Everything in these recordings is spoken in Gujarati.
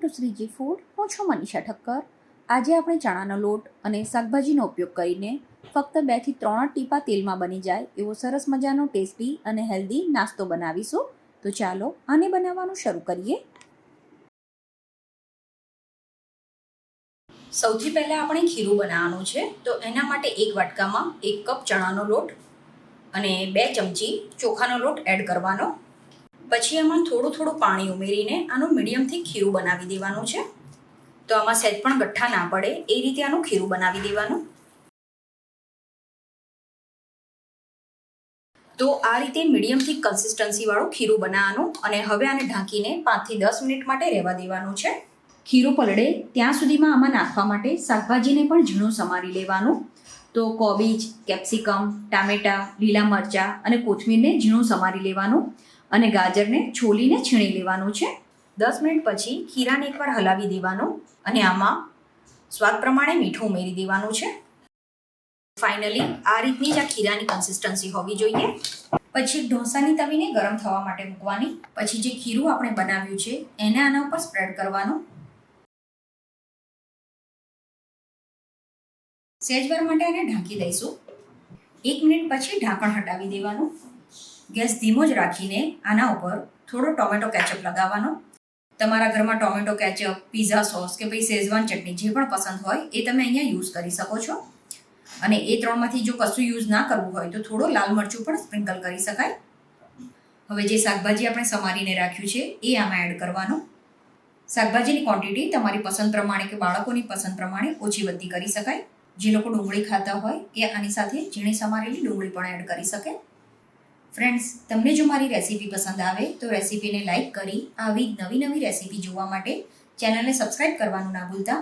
ટુ શ્રીજી ફૂડ હું છું મનીષા ઠક્કર. આજે આપણે ચણાનો લોટ અને શાકભાજીનો ઉપયોગ કરીને ફક્ત બેથી ત્રણ ટીપા તેલમાં બની જાય એવો સરસ મજાનો ટેસ્ટી અને હેલ્ધી નાસ્તો બનાવીશું. તો ચાલો આને બનાવવાનું શરૂ કરીએ. સૌથી પહેલાં આપણે ખીરું બનાવવાનું છે. તો એના માટે એક વાટકામાં એક કપ ચણાનો લોટ અને બે ચમચી ચોખાનો લોટ એડ કરવાનો. પછી આમાં થોડું થોડું પાણી ઉમેરીને આનું મીડિયમથી ખીરું બનાવી દેવાનું છે. તો આમાં સહેજ પણ ગઠ્ઠા ના પડે, એ રીતે આનું ખીરું બનાવી દેવાનું. તો આ રીતે મીડિયમથી કન્સિસ્ટન્સીવાળું ખીરું બનાવવાનું અને હવે આને ઢાંકીને પાંચથી દસ મિનિટ માટે રહેવા દેવાનું છે. ખીરું પલળે ત્યાં સુધીમાં આમાં નાખવા માટે શાકભાજીને પણ ઝીણું સમારી લેવાનું. તો કોબીજ, કેપ્સિકમ, ટામેટાં, લીલા મરચાં અને કોથમીરને ઝીણું સમારી લેવાનું. અને ગાજરને છોલીને છીણી લેવાનું છે. દસ મિનિટ પછી ખીરાને એકવાર હલાવી દેવાનું અને આમાં સ્વાદ પ્રમાણે મીઠું ઉમેરી દેવાનું છે. ફાઇનલી આ રીતની જ આ ખીરાની કન્સિસ્ટન્સી હોવી જોઈએ. પછી ઢોસાની તવીને ગરમ થવા માટે મૂકવાની. પછી જે ખીરું આપણે બનાવ્યું છે, એને આના ઉપર સ્પ્રેડ કરવાનું. સહેજવાર માટે આને ઢાંકી દઈશું. એક મિનિટ પછી ઢાંકણ હટાવી દેવાનું. ગેસ ધીમો જ રાખીને આના ઉપર થોડો ટોમેટો કેચઅપ લગાવવાનો. તમારા ઘરમાં ટોમેટો કેચઅપ, પીઝા સોસ કે પછી શેઝવાન ચટણી જે પણ પસંદ હોય એ તમે અહીંયા યુઝ કરી શકો છો. અને એ ત્રણમાંથી જો કશું યુઝ ના કરવું હોય તો થોડો લાલ મરચું પણ સ્પ્રિંકલ કરી શકાય. હવે જે શાકભાજી આપણે સમારીને રાખ્યું છે એ આમાં એડ કરવાનું. શાકભાજીની ક્વોન્ટિટી તમારી પસંદ પ્રમાણે કે બાળકોની પસંદ પ્રમાણે ઓછી વધતી કરી શકાય. જે લોકો ડુંગળી ખાતા હોય એ આની સાથે ઝીણી સમારેલી ડુંગળી પણ એડ કરી શકે. ફ્રેન્ડ્સ તમને જો મારી રેસીપી પસંદ આવે, તો રેસીપીને લાઇક કરી આવી નવી નવી રેસીપી જોવા માટે ચેનલને સબસ્ક્રાઇબ કરવાનું ના ભૂલતા.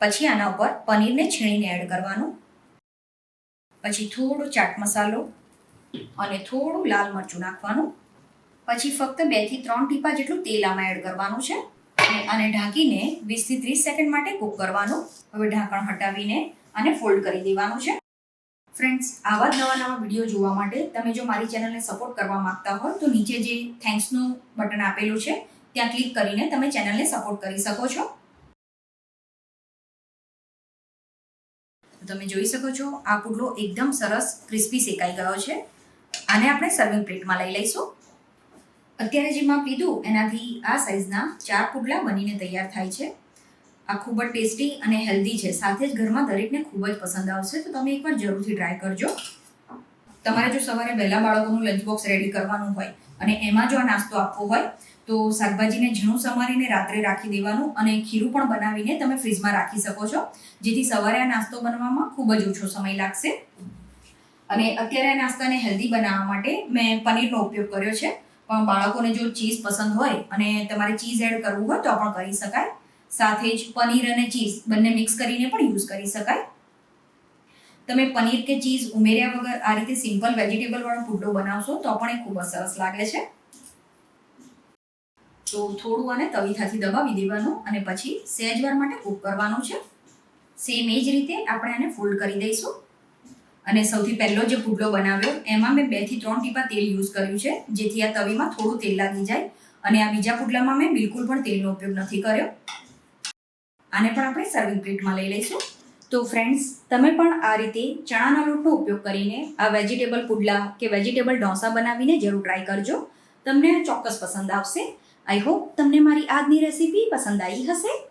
પછી આના ઉપર પનીરને છીણીને એડ કરવાનું. પછી થોડો ચાટ મસાલો અને થોડું લાલ મરચું નાખવાનું. પછી ફક્ત બેથી ત્રણ ટીપા જેટલું તેલ આમાં એડ કરવાનું છે. અને ઢાંકીને વીસથી ત્રીસ સેકન્ડ માટે કૂક કરવાનું. હવે ઢાંકણ હટાવીને આને ફોલ્ડ કરી દેવાનું છે. ફ્રેન્ડ્સ આવા નવા નવા વીડિયો જોવા માટે તમે જો મારી ચેનલને સપોર્ટ કરવા માંગતા હો તો નીચે જે થેન્ક્સનું બટન આપેલું છે, ત્યાં ક્લિક કરીને તમે ચેનલને સપોર્ટ કરી શકો છો. તમે જોઈ શકો છો, આ પુડલો એકદમ સરસ ક્રિસ્પી શેકાઈ ગયો છે. આને આપણે સર્વિંગ પ્લેટમાં લઈ લઈશું. અત્યારે જે માપ લીધું એનાથી આ સાઇઝના ચાર પુડલા બનીને તૈયાર થાય છે. આ ખૂબ જ ટેસ્ટી અને હેલ્ધી છે. સાથે જ ઘરમાં દરેકને ખૂબ જ પસંદ આવશે, તો તમે એકવાર જરૂરથી ટ્રાય કરજો. તમારે જો સવારે વહેલા બાળકોનું લંચ બોક્સ રેડી કરવાનું હોય અને એમાં જો આ નાસ્તો આપવો હોય, તો શાકભાજીને ઝીણું સમારીને રાત્રે રાખી દેવાનું અને ખીરું પણ બનાવીને તમે ફ્રીજમાં રાખી શકો છો, જેથી સવારે આ નાસ્તો બનવામાં ખૂબ જ ઓછો સમય લાગશે. અને અત્યારે નાસ્તાને હેલ્ધી બનાવવા માટે મેં પનીરનો ઉપયોગ કર્યો છે. પણ બાળકોને જો ચીઝ પસંદ હોય અને તમારે ચીઝ એડ કરવું હોય તો પણ કરી શકાય. સાથે જ પનીર અને ચીઝ બંને મિક્સ કરીને પણ યુઝ કરી શકાય. તમે પનીર કે ચીઝ ઉમેર્યા વગર આ રીતે સિમ્પલ વેજીટેબલ વાળો બનાવશો તો પણ એ ખૂબ જ સરસ લાગે છે. તો થોડું આને તવીથાથી દબાવી દેવાનું અને પછી સહેજવાર માટે કૂક કરવાનું છે. સેમ એ જ રીતે આપણે આને ફોલ્ડ કરી દઈશું. અને સૌથી પહેલો જે પુડલો બનાવ્યો એમાં મેં બેથી ત્રણ ટીપા તેલ યુઝ કર્યું છે, જેથી આ તવીમાં થોડું તેલ લાગી જાય. અને આ બીજા પુડલામાં મેં બિલકુલ પણ તેલનો ઉપયોગ નથી કર્યો. આને પણ આપણે સર્વિંગ પ્લેટમાં લઈ લઈશું. તો ફ્રેન્ડ્સ તમે પણ આ રીતે ચણાના લોટનો ઉપયોગ કરીને આ વેજીટેબલ પુડલા કે વેજીટેબલ ઢોસા બનાવીને જરૂર ટ્રાય કરજો. તમને ચોક્કસ પસંદ આવશે. આઈ હોપ તમને મારી આજની રેસીપી પસંદ આવી હશે.